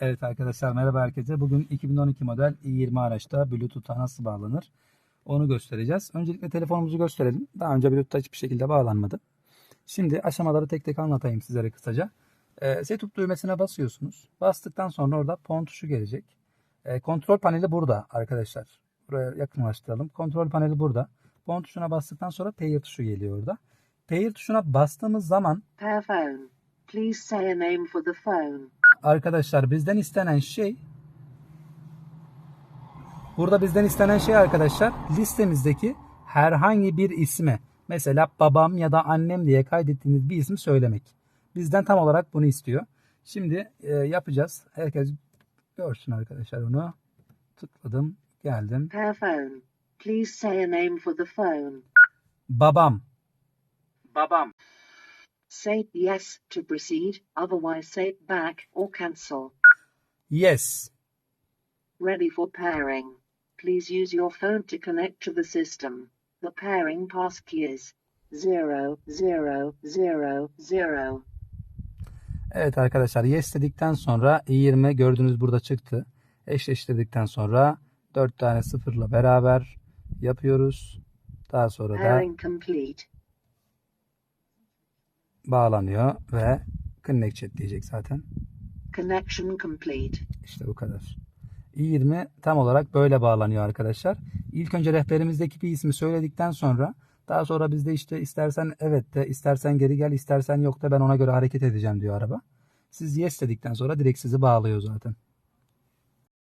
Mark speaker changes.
Speaker 1: Evet arkadaşlar merhaba herkese. Bugün 2012 model i20 araçta Bluetooth'a nasıl bağlanır onu göstereceğiz. Öncelikle telefonumuzu gösterelim. Daha önce Bluetooth'a hiçbir şekilde bağlanmadı. Şimdi aşamaları tek tek anlatayım sizlere kısaca. E, setup düğmesine basıyorsunuz. Bastıktan sonra orada PON tuşu gelecek. E, kontrol paneli burada arkadaşlar. Buraya yakınlaştıralım. Kontrol paneli burada. PON tuşuna bastıktan sonra Pair tuşu geliyor orada. Pair tuşuna bastığımız zaman
Speaker 2: Pair phone. Please say a name for the phone.
Speaker 1: Arkadaşlar bizden istenen şey burada bizden istenen şey arkadaşlar listemizdeki herhangi bir ismi mesela babam ya da annem diye kaydettiğiniz bir ismi söylemek. Bizden tam olarak bunu istiyor. Şimdi e, yapacağız. Herkes görsün arkadaşlar onu. Tıkladım. Geldim.
Speaker 2: Phone. Please say a name for the phone.
Speaker 1: Babam.
Speaker 3: Babam.
Speaker 2: Say yes to proceed, otherwise say back or cancel.
Speaker 1: Yes.
Speaker 2: Ready for pairing. Please use your phone to connect to the system. The pairing passkey is 0000.
Speaker 1: Evet arkadaşlar yes dedikten sonra i20 gördüğünüz burada çıktı. Eşleştirdikten sonra 4 tane sıfırla beraber yapıyoruz. Daha sonra da
Speaker 2: Pairing complete.
Speaker 1: Bağlanıyor ve connect diyecek zaten.
Speaker 2: Connection complete.
Speaker 1: İşte bu kadar. i20 tam olarak böyle bağlanıyor arkadaşlar. İlk önce rehberimizdeki bir ismi söyledikten sonra daha sonra bizde işte istersen evet de istersen geri gel istersen yok da ben ona göre hareket edeceğim diyor araba. Siz yes dedikten sonra direkt sizi bağlıyor zaten.